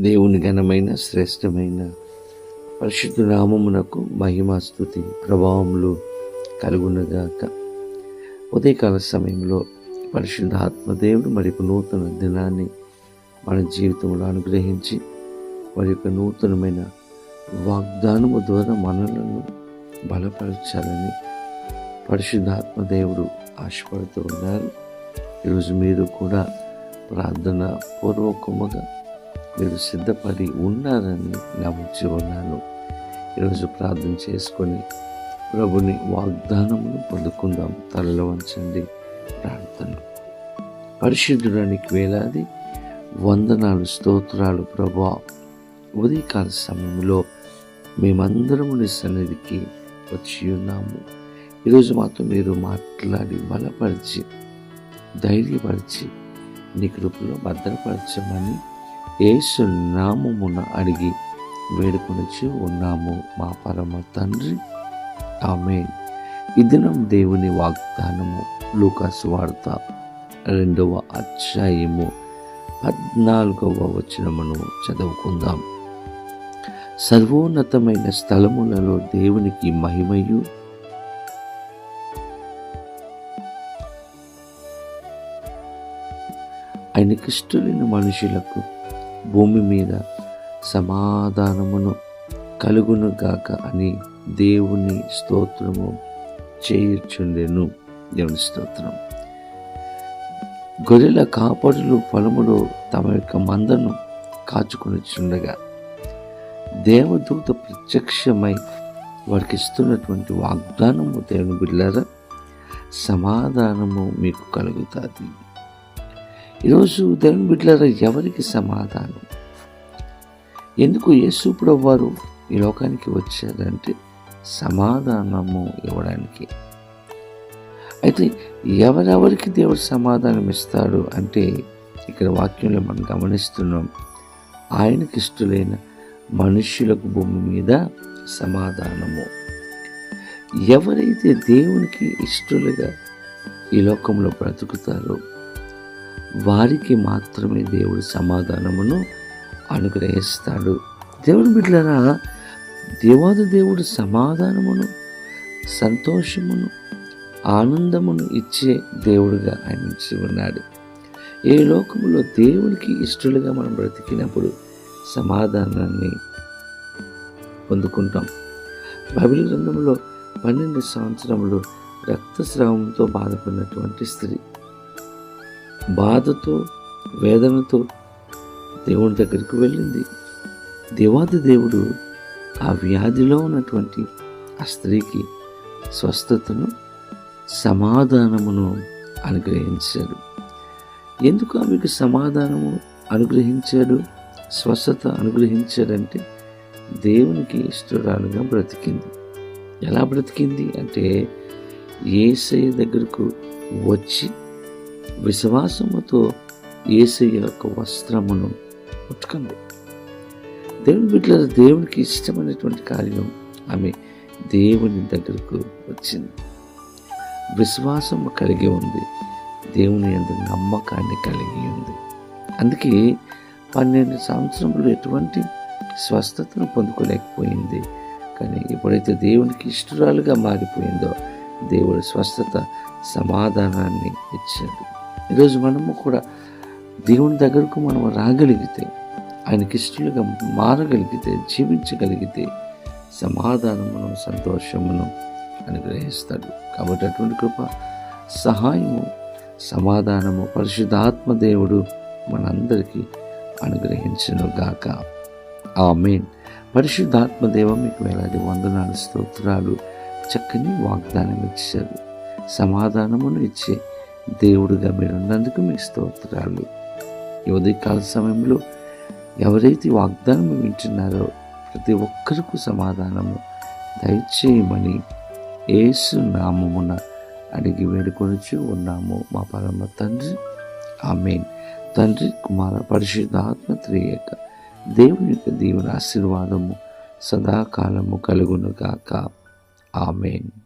దేవుని ఘనమైన శ్రేష్టమైన పరిశుద్ధ నామమునకు మహిమాస్తుతి ప్రభావములు కలుగునగాక. ఉదయకాల సమయంలో పరిశుద్ధ ఆత్మదేవుడు మరి యొక్క నూతన దినాన్ని మన జీవితంలో అనుగ్రహించి మరి యొక్క నూతనమైన వాగ్దానము ద్వారా మనలను బలపరచాలని పరిశుద్ధాత్మ దేవుడు ఆశపడుతూ ఉన్నారు. ఈరోజు మీరు కూడా ప్రార్థన పూర్వకముగా మీరు సిద్ధపడి ఉన్నారని నమ్మించి ఉన్నాను. ఈరోజు ప్రార్థన చేసుకొని ప్రభుని వాగ్దానమును పొందుకుందాం. తలలో వంచండి ప్రార్థన. పరిశుద్ధుడానికి వేలాది వందనాలు స్తోత్రాలు ప్రభా. ఉదయకాల సమయంలో మేమందరము నీ సన్నిధికి వచ్చి ఉన్నాము. ఈరోజు మాతో మీరు మాట్లాడి బలపరిచి ధైర్యపరిచి నీ కృపలో భద్రపరచమని యేసు నామమున అడిగి వేడుకొనిచ్చి ఉన్నాము. మా పరమ తండ్రి. ఆమె ఈ దినం దేవుని వాగ్దానము లూకాసు వార్త రెండవ అధ్యాయము పద్నాలుగవ వచనమును చదువుకుందాం. సర్వోన్నతమైన స్థలములలో దేవునికి మహిమయు. ఆయనకిష్టులైన మనుషులకు భూమి మీద సమాధానమును కలుగునుగాక అని దేవుని స్తోత్రము చేయుచుండెను. దేవుని స్తోత్రం. గొర్రెల కాపాడులు పొలములో తమ యొక్క మందను కాచుకొని చుండగా దేవదూత ప్రత్యక్షమై వారికి ఇస్తున్నటువంటి వాగ్దానము దేవుని బిడ్డారా సమాధానము మీకు కలుగుతుంది. ఈరోజు దేవుని బిడ్డలారా ఎవరికి సమాధానం? ఎందుకు యేసుప్రభు వారు ఈ లోకానికి వచ్చారంటే సమాధానము ఇవ్వడానికి. అయితే ఎవరెవరికి దేవుడు సమాధానం ఇస్తాడు అంటే ఇక్కడ వాక్యంలో మనం గమనిస్తున్నాం ఆయనకి ఇష్టలైన మనుష్యులకు భూమి మీద సమాధానము. ఎవరైతే దేవునికి ఇష్టలుగా ఈ లోకంలో బ్రతుకుతారో వారికి మాత్రమే దేవుడు సమాధానమును అనుగ్రహిస్తాడు. దేవుని బిడ్డలరా దేవాది దేవుడు సమాధానమును సంతోషమును ఆనందమును ఇచ్చే దేవుడుగా ఆయన ఉన్నాడు. ఏ లోకంలో దేవునికి ఇష్టలుగా మనం బ్రతికినప్పుడు సమాధానాన్ని పొందుకుంటాం. బైబిల్ గ్రంథంలో పన్నెండు సంవత్సరములు రక్తస్రావంతో బాధపడినటువంటి స్త్రీ బాధతో వేదనతో దేవుని దగ్గరికి వెళ్ళింది. దేవాది దేవుడు ఆ వ్యాధిలో ఉన్నటువంటి ఆ స్త్రీకి స్వస్థతను సమాధానమును అనుగ్రహించాడు. ఎందుకు ఆమెకు సమాధానము అనుగ్రహించాడు స్వస్థత అనుగ్రహించాడంటే దేవునికి ఇష్టరాలుగా బ్రతికింది. ఎలా బ్రతికింది అంటే ఏసయ్య దగ్గరకు వచ్చి విశ్వాసముతో ఏసయ్య యొక్క వస్త్రమును ఉట్టుకుంది దేవుని బిడ్డల దేవునికి ఇష్టమైనటువంటి కార్యం ఆమె దేవుని దగ్గరకు వచ్చింది. విశ్వాసం కలిగి ఉంది. దేవుని ఎందు నమ్మకాన్ని కలిగి ఉంది. అందుకే పన్నెండు సంవత్సరంలో ఎటువంటి స్వస్థతను పొందుకోలేకపోయింది. కానీ ఎప్పుడైతే దేవునికి ఇష్టరాలుగా మారిపోయిందో దేవుడు స్వస్థత సమాధానాన్ని ఇచ్చాడు. ఈరోజు మనము కూడా దేవుని దగ్గరకు మనం రాగలిగితే ఆయనకి ఇష్టలుగా మారగలిగితే జీవించగలిగితే సమాధానమును సంతోషమును అనుగ్రహిస్తాడు. కాబట్టి అటువంటి కృప సహాయము సమాధానము పరిశుద్ధాత్మ దేవుడు మనందరికీ అనుగ్రహించను గాక. ఆ మెయిన్ పరిశుద్ధాత్మ దేవ మీకు వేలాది వందనాలు స్తోత్రాలు చక్కని వాగ్దానం ఇచ్చారు. సమాధానమును ఇచ్చే దేవుడుగా మీరున్నందుకు మీ స్తోత్రాలు. ఈ ఉదయకాల సమయంలో ఎవరైతే వాగ్దానం వింటున్నారో ప్రతి ఒక్కరికి సమాధానము దయచేయమని ఏసు నామమున అడిగి వేడుకొనిచు ఉన్నాము. మా పరమ తండ్రి ఆమెన్. తండ్రి కుమార పరిశుద్ధాత్మ త్రియక దేవుని యొక్క దీవుని ఆశీర్వాదము సదాకాలము కలుగునుగాక ఆమెన్.